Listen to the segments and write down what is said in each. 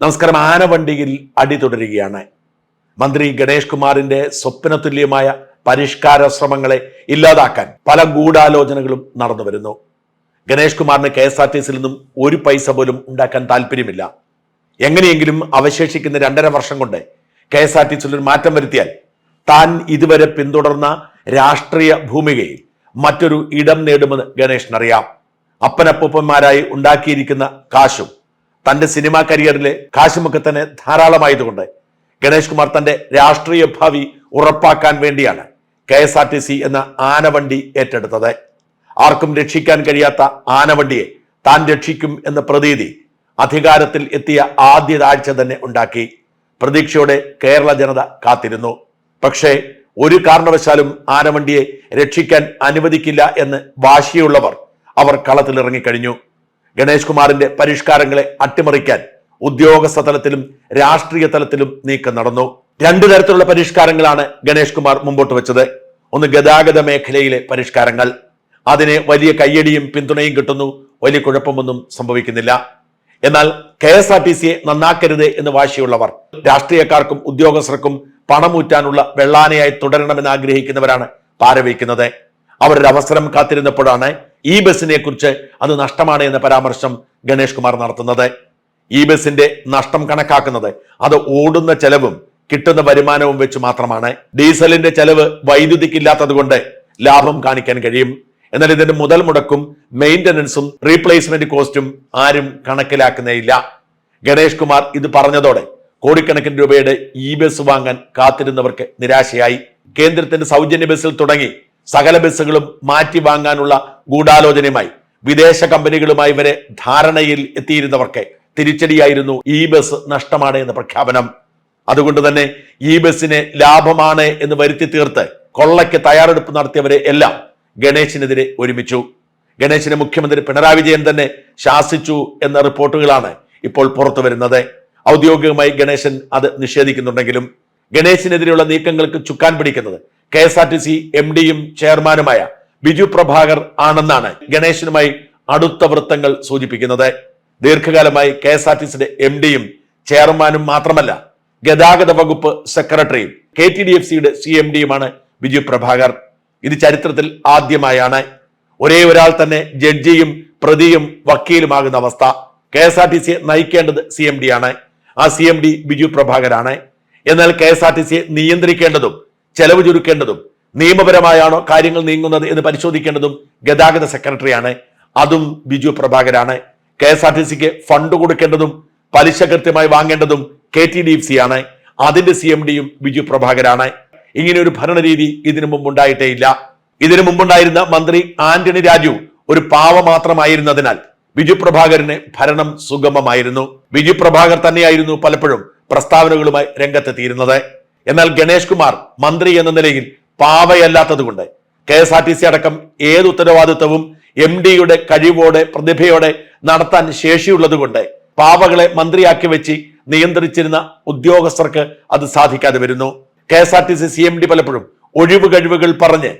നമസ്കാരം. ആനവണ്ടിയിൽ അടി തുടരുകയാണ്. മന്ത്രി ഗണേഷ് കുമാറിന്റെ സ്വപ്നതുല്യമായ പരിഷ്കാര ശ്രമങ്ങളെ ഇല്ലാതാക്കാൻ പല ഗൂഢാലോചനകളും നടന്നു വരുന്നു. ഗണേഷ് കുമാറിന് കെ എസ് ആർ ടി സിയിൽ നിന്നും ഒരു പൈസ പോലും ഉണ്ടാക്കാൻ താല്പര്യമില്ല. എങ്ങനെയെങ്കിലും അവശേഷിക്കുന്ന രണ്ടര വർഷം കൊണ്ട് കെ എസ് ആർ ടി സിയിൽ ഒരു മാറ്റം വരുത്തിയാൽ താൻ ഇതുവരെ പിന്തുടർന്ന രാഷ്ട്രീയ ഭൂമികയിൽ മറ്റൊരു ഇടം നേടുമെന്ന് ഗണേഷിനറിയാം. അപ്പനപ്പൂപ്പന്മാരായി ഉണ്ടാക്കിയിരിക്കുന്ന കാശും തന്റെ സിനിമാ കരിയറിലെ കാശുമൊക്കെ തന്നെ ധാരാളമായതുകൊണ്ട് ഗണേഷ് കുമാർ തന്റെ രാഷ്ട്രീയ ഭാവി ഉറപ്പാക്കാൻ വേണ്ടിയാണ് K S R T C എന്ന ആനവണ്ടി ഏറ്റെടുത്തത്. ആർക്കും രക്ഷിക്കാൻ കഴിയാത്ത ആനവണ്ടിയെ താൻ രക്ഷിക്കും എന്ന പ്രതീതി അധികാരത്തിൽ എത്തിയ ആദ്യ താഴ്ച തന്നെ ഉണ്ടാക്കി. പ്രതീക്ഷയോടെ കേരള ജനത കാത്തിരുന്നു. പക്ഷേ ഒരു കാരണവശാലും ആനവണ്ടിയെ രക്ഷിക്കാൻ അനുവദിക്കില്ല എന്ന് വാശിയുള്ളവർ അവർ കളത്തിലിറങ്ങിക്കഴിഞ്ഞു. ഗണേഷ് കുമാറിന്റെ പരിഷ്കാരങ്ങളെ അട്ടിമറിക്കാൻ ഉദ്യോഗസ്ഥ തലത്തിലും രാഷ്ട്രീയ തലത്തിലും നീക്കം നടന്നു. രണ്ടു തരത്തിലുള്ള പരിഷ്കാരങ്ങളാണ് ഗണേഷ് കുമാർ മുമ്പോട്ട് വെച്ചത്. ഒന്ന് ഗതാഗത മേഖലയിലെ പരിഷ്കാരങ്ങൾ. അതിന് വലിയ കയ്യടിയും പിന്തുണയും കിട്ടുന്നു. വലിയ കുഴപ്പമൊന്നും സംഭവിക്കുന്നില്ല. എന്നാൽ കെ എസ് ആർ ടി സിയെ നന്നാക്കരുത് എന്ന് വാശിയുള്ളവർ രാഷ്ട്രീയക്കാർക്കും ഉദ്യോഗസ്ഥർക്കും പണമൂറ്റാനുള്ള വെള്ളാനയായി തുടരണമെന്ന് ആഗ്രഹിക്കുന്നവരാണ് പാരവയ്ക്കുന്നത്. അവരൊരു അവസരം കാത്തിരുന്നപ്പോഴാണ് ഈ ബസ്സിനെ കുറിച്ച് അത് നഷ്ടമാണ് എന്ന പരാമർശം ഗണേഷ് കുമാർ നടത്തുന്നത്. ഈ ബസിന്റെ നഷ്ടം കണക്കാക്കുന്നത് അത് ഓടുന്ന ചെലവും കിട്ടുന്ന വരുമാനവും വെച്ച് മാത്രമാണ്. ഡീസലിന്റെ ചെലവ് വൈദ്യുതിക്കില്ലാത്തത് കൊണ്ട് ലാഭം കാണിക്കാൻ കഴിയും. എന്നാൽ ഇതിന്റെ മുതൽ മുടക്കും മെയിന്റനൻസും റീപ്ലേസ്മെന്റ് കോസ്റ്റും ആരും കണക്കിലാക്കുന്നേയില്ല. ഗണേഷ് കുമാർ ഇത് പറഞ്ഞതോടെ കോടിക്കണക്കിന് രൂപയുടെ ഇ ബസ് വാങ്ങാൻ കാത്തിരുന്നവർക്ക് നിരാശയായി. കേന്ദ്രത്തിന്റെ സൗജന്യ ബസ്സിൽ തുടങ്ങി സകല ബസ്സുകളും മാറ്റി വാങ്ങാനുള്ള ഗൂഢാലോചനയുമായി വിദേശ കമ്പനികളുമായി വരെ ധാരണയിൽ എത്തിയിരുന്നവർക്ക് തിരിച്ചടിയായിരുന്നു ഈ ബസ് നഷ്ടമാണ് എന്ന പ്രഖ്യാപനം. അതുകൊണ്ട് തന്നെ ഈ ബസ്സിനെ ലാഭമാണ് എന്ന് വരുത്തി തീർത്ത് കൊള്ളയ്ക്ക് തയ്യാറെടുപ്പ് നടത്തിയവരെ എല്ലാം ഗണേശിനെതിരെ ഒരുമിച്ചു. ഗണേശിനെ മുഖ്യമന്ത്രി പിണറായി വിജയൻ തന്നെ ശാസിച്ചു എന്ന റിപ്പോർട്ടുകളാണ് ഇപ്പോൾ പുറത്തു വരുന്നത്. ഔദ്യോഗികമായി ഗണേശൻ അത് നിഷേധിക്കുന്നുണ്ടെങ്കിലും ഗണേശിനെതിരെയുള്ള നീക്കങ്ങൾക്ക് ചുക്കാൻ പിടിക്കുന്നത് K S R T C M ഡിയും ചെയർമാനുമായ ബിജു പ്രഭാകർ ആണെന്നാണ് ഗണേശനുമായി അടുത്ത വൃത്തങ്ങൾ സൂചിപ്പിക്കുന്നത്. ദീർഘകാലമായി കെ എസ് ആർ ടി സിയുടെ എം ഡിയും ചെയർമാനും മാത്രമല്ല ഗതാഗത വകുപ്പ് സെക്രട്ടറിയും കെ ടി ഡി എഫ് സിയുടെ സി എം ഡിയുമാണ് ബിജു പ്രഭാകർ. ഇത് ചരിത്രത്തിൽ ആദ്യമായാണ്. ഒരേ ഒരാൾ തന്നെ ജഡ്ജിയും പ്രതിയും വക്കീലുമാകുന്ന അവസ്ഥ. കെ എസ് ആർ ടി സിയെ നയിക്കേണ്ടത് സി എം ഡി ആണ് ആ സി എം ഡി ബിജു പ്രഭാകരാണ്. എന്നാൽ കെ എസ് ആർ ടി സിയെ നിയന്ത്രിക്കേണ്ടതും ചെലവ് ചുരുക്കേണ്ടതും നിയമപരമായാണോ കാര്യങ്ങൾ നീങ്ങുന്നത് എന്ന് പരിശോധിക്കേണ്ടതും ഗതാഗത സെക്രട്ടറിയാണ്. അതും ബിജു പ്രഭാകരാണ്. കെ എസ് ആർ ടി സിക്ക് ഫണ്ട് കൊടുക്കേണ്ടതും പലിശ കൃത്യമായി വാങ്ങേണ്ടതും K T D F C ആണ് അതിന്റെ സി എം ഡിയും ബിജു പ്രഭാകരാണ്. ഇങ്ങനെ ഒരു ഭരണരീതി ഇതിനു മുമ്പ് ഉണ്ടായിട്ടേ ഇല്ല. ഇതിനു മുമ്പുണ്ടായിരുന്ന മന്ത്രി ആന്റണി രാജു ഒരു പാവ മാത്രമായിരുന്നതിനാൽ ബിജു പ്രഭാകരന് ഭരണം സുഗമമായിരുന്നു. ബിജു പ്രഭാകർ തന്നെയായിരുന്നു പലപ്പോഴും പ്രസ്താവനകളുമായി രംഗത്തെത്തിയിരുന്നത്. എന്നാൽ ഗണേഷ് കുമാർ മന്ത്രി എന്ന നിലയിൽ പാവയല്ലാത്തതുകൊണ്ട് K S R T C അടക്കം ഏത് ഉത്തരവാദിത്വവും എം ഡിയുടെ കഴിവോടെ പ്രതിഭയോടെ നടത്താൻ ശേഷിയുള്ളതുകൊണ്ട് പാവകളെ മന്ത്രിയാക്കി വെച്ച് നിയന്ത്രിച്ചിരുന്ന ഉദ്യോഗസ്ഥർക്ക് അത് സാധിക്കാതെ വരുന്നു. K S R T C C M D പലപ്പോഴും ഒഴിവ് കഴിവുകൾ പറഞ്ഞ്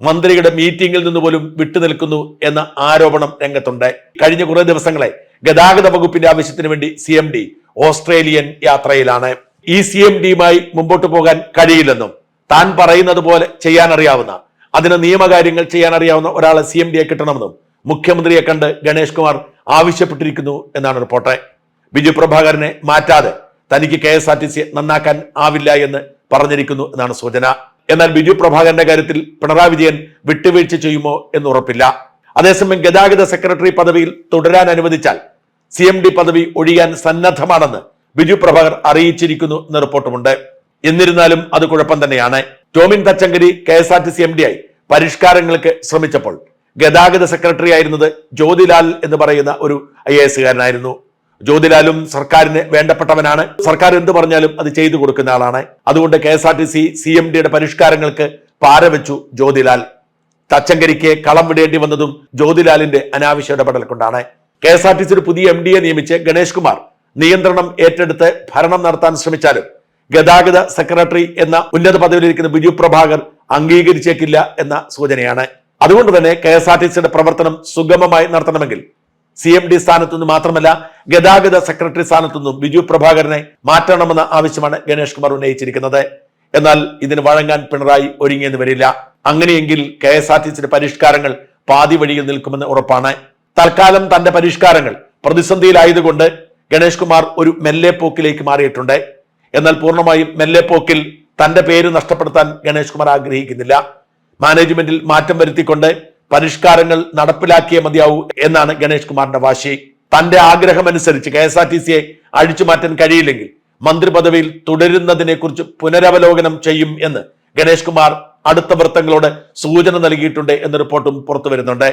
മന്ത്രിയുടെ മീറ്റിംഗിൽ നിന്ന് പോലും വിട്ടുനിൽക്കുന്നു എന്ന ആരോപണം രംഗത്തുണ്ട്. കഴിഞ്ഞ കുറേ ദിവസങ്ങളെ ഗതാഗത വകുപ്പിന്റെ ആവശ്യത്തിന് വേണ്ടി സി ഓസ്ട്രേലിയൻ യാത്രയിലാണ്. ഈ സി എം ഡിയുമായി മുമ്പോട്ട് പോകാൻ കഴിയില്ലെന്നും താൻ പറയുന്നത് പോലെ ചെയ്യാൻ അറിയാവുന്ന അതിന് നിയമകാര്യങ്ങൾ ചെയ്യാൻ അറിയാവുന്ന ഒരാളെ സി എം ഡിയെ കിട്ടണമെന്നും മുഖ്യമന്ത്രിയെ കണ്ട് ഗണേഷ് കുമാർ ആവശ്യപ്പെട്ടിരിക്കുന്നു എന്നാണ് റിപ്പോർട്ട്. ബിജു പ്രഭാകരനെ മാറ്റാതെ തനിക്ക് K S R T C നന്നാക്കാൻ ആവില്ല എന്ന് പറഞ്ഞിരിക്കുന്നു എന്നാണ് സൂചന. എന്നാൽ ബിജു പ്രഭാകരന്റെ കാര്യത്തിൽ പിണറായി വിജയൻ വിട്ടുവീഴ്ച ചെയ്യുമോ എന്ന് ഉറപ്പില്ല. അതേസമയം ഗതാഗത സെക്രട്ടറി പദവിയിൽ തുടരാൻ അനുവദിച്ചാൽ സി എം ഡി പദവി ഒഴിയാൻ സന്നദ്ധമാണെന്ന് ബിജു പ്രഭാകർ അറിയിച്ചിരിക്കുന്നു എന്ന റിപ്പോർട്ടുമുണ്ട്. എന്നിരുന്നാലും അത് കുഴപ്പം തന്നെയാണ്. Tomin Thachankary K S R T C M D ആയി പരിഷ്കാരങ്ങൾക്ക് ശ്രമിച്ചപ്പോൾ ഗതാഗത സെക്രട്ടറി ആയിരുന്നത് ജ്യോതിലാൽ എന്ന് പറയുന്ന ഒരു ഐ എ എസുകാരനായിരുന്നു ജ്യോതിലാലും സർക്കാരിന് വേണ്ടപ്പെട്ടവനാണ്. സർക്കാർ എന്ത് പറഞ്ഞാലും അത് ചെയ്തു കൊടുക്കുന്ന ആളാണ്. അതുകൊണ്ട് K S R T C C M ഡിയുടെ പരിഷ്കാരങ്ങൾക്ക് പാരവെച്ചു ജ്യോതിലാൽ. തച്ചങ്കരിക്ക് കളം വിടേണ്ടി വന്നതും ജ്യോതിലാലിന്റെ അനാവശ്യ ഇടപെടൽ കൊണ്ടാണ്. കെ എസ് ആർ ടി സിയുടെ പുതിയ എം ഡിയെ നിയമിച്ച് ഗണേഷ് കുമാർ നിയന്ത്രണം ഏറ്റെടുത്ത് ഭരണം നടത്താൻ ശ്രമിച്ചാലും ഗതാഗത സെക്രട്ടറി എന്ന ഉന്നത പദവിയിലിരിക്കുന്ന ബിജു പ്രഭാകർ അംഗീകരിച്ചേക്കില്ല എന്ന സൂചനയാണ്. അതുകൊണ്ട് തന്നെ കെ എസ് ആർ ടി സിയുടെ പ്രവർത്തനം സുഗമമായി നടത്തണമെങ്കിൽ സി എം ഡി സ്ഥാനത്തു നിന്ന് മാത്രമല്ല ഗതാഗത സെക്രട്ടറി സ്ഥാനത്തു നിന്നും ബിജു പ്രഭാകരനെ മാറ്റണമെന്ന ആവശ്യമാണ് ഗണേഷ് കുമാർ ഉന്നയിച്ചിരിക്കുന്നത്. എന്നാൽ ഇതിന് വഴങ്ങാൻ പിണറായി ഒരുങ്ങിയെന്ന് വരില്ല. അങ്ങനെയെങ്കിൽ കെ എസ് ആർ ടി സിയുടെ പരിഷ്കാരങ്ങൾ പാതി വഴിയിൽ നിൽക്കുമെന്ന് ഉറപ്പാണ്. തൽക്കാലം തന്റെ പരിഷ്കാരങ്ങൾ പ്രതിസന്ധിയിലായതുകൊണ്ട് ഗണേഷ് കുമാർ ഒരു മെല്ലെ പോക്കിലേക്ക് മാറിയിട്ടുണ്ട്. എന്നാൽ പൂർണമായും മെല്ലെ പോക്കിൽ തന്റെ പേര് നഷ്ടപ്പെടുത്താൻ ഗണേഷ് കുമാർ ആഗ്രഹിക്കുന്നില്ല. മാനേജ്മെന്റിൽ മാറ്റം വരുത്തിക്കൊണ്ട് പരിഷ്കാരങ്ങൾ നടപ്പിലാക്കിയേ മതിയാവൂ എന്നാണ് ഗണേഷ് കുമാറിന്റെ വാശി. തന്റെ ആഗ്രഹമനുസരിച്ച് കെ എസ് ആർ ടി സിയെ അഴിച്ചു മാറ്റാൻ കഴിയില്ലെങ്കിൽ മന്ത്രി പദവിയിൽ തുടരുന്നതിനെ കുറിച്ച് പുനരവലോകനം ചെയ്യും എന്ന് ഗണേഷ് കുമാർ അടുത്ത വൃത്തങ്ങളോട് സൂചന നൽകിയിട്ടുണ്ട് എന്ന റിപ്പോർട്ടും പുറത്തു വരുന്നുണ്ട്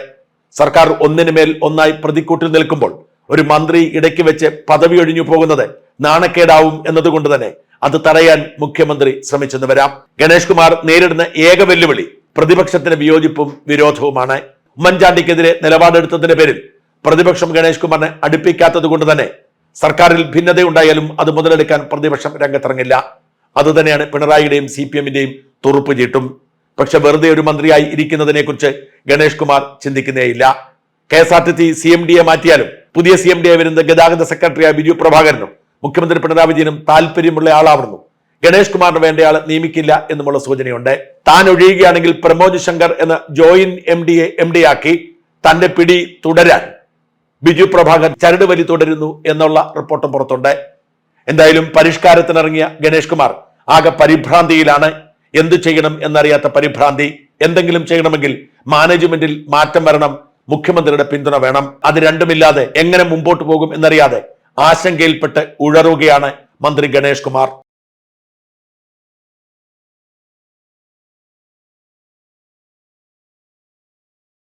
സർക്കാർ ഒന്നിനു മേൽ ഒന്നായി പ്രതിക്കൂട്ടിൽ നിൽക്കുമ്പോൾ ഒരു മന്ത്രി ഇടയ്ക്ക് വെച്ച് പദവി ഒഴിഞ്ഞു പോകുന്നത് നാണക്കേടാവും എന്നതുകൊണ്ട് തന്നെ അത് തടയാൻ മുഖ്യമന്ത്രി ശ്രമിച്ചെന്ന് വരാം. ഗണേഷ് കുമാർ നേരിടുന്ന ഏക വെല്ലുവിളി പ്രതിപക്ഷത്തിന്റെ വിയോജിപ്പും വിരോധവുമാണ്. ഉമ്മൻചാണ്ടിക്കെതിരെ നിലപാടെടുത്തതിന്റെ പേരിൽ പ്രതിപക്ഷം ഗണേഷ് കുമാറിനെ അടുപ്പിക്കാത്തത് കൊണ്ട് തന്നെ സർക്കാരിൽ ഭിന്നതയുണ്ടായാലും അത് മുതലെടുക്കാൻ പ്രതിപക്ഷം രംഗത്തിറങ്ങില്ല. അതുതന്നെയാണ് പിണറായിയുടെയും സി പി എമ്മിന്റെയും തുറുപ്പ് ചീട്ടും. പക്ഷെ വെറുതെ ഒരു മന്ത്രിയായി ഇരിക്കുന്നതിനെ കുറിച്ച് Ganesh Kumar ചിന്തിക്കുന്നേയില്ല. K S R T C C M ഡിയെ മാറ്റിയാലും പുതിയ സി എം ഡി ആയി വരുന്ന ഗതാഗത സെക്രട്ടറിയായ ബിജു പ്രഭാകരനും മുഖ്യമന്ത്രി പിണറായി വിജയനും താല്പര്യമുള്ള ആളാവുന്നു ഗണേഷ് കുമാറിന് വേണ്ടയാൾ നിയമിക്കില്ല എന്നുമുള്ള സൂചനയുണ്ട്. താൻ ഒഴിയുകയാണെങ്കിൽ പ്രമോദ് ശങ്കർ എന്ന ജോയിന്റ് എം ഡിയെ എം ഡി ആക്കി തന്റെ പിടി തുടരാൻ ബിജു പ്രഭാകർ ചരട് വലി തുടരുന്നു എന്നുള്ള റിപ്പോർട്ടും പുറത്തുണ്ട്. എന്തായാലും പരിഷ്കാരത്തിനിറങ്ങിയ ഗണേഷ് കുമാർ ആകെ പരിഭ്രാന്തിയിലാണ്. എന്തു ചെയ്യണം എന്നറിയാത്ത പരിഭ്രാന്തി. എന്തെങ്കിലും ചെയ്യണമെങ്കിൽ മാനേജ്മെന്റിൽ മാറ്റം വരണം മുഖ്യമന്ത്രിയുടെ പിന്തുണ വേണം. അത് രണ്ടുമില്ലാതെ എങ്ങനെ മുമ്പോട്ട് പോകും എന്നറിയാതെ ആശങ്കയിൽപ്പെട്ട് ഉഴറുകയാണ് മന്ത്രി ഗണേഷ് കുമാർ.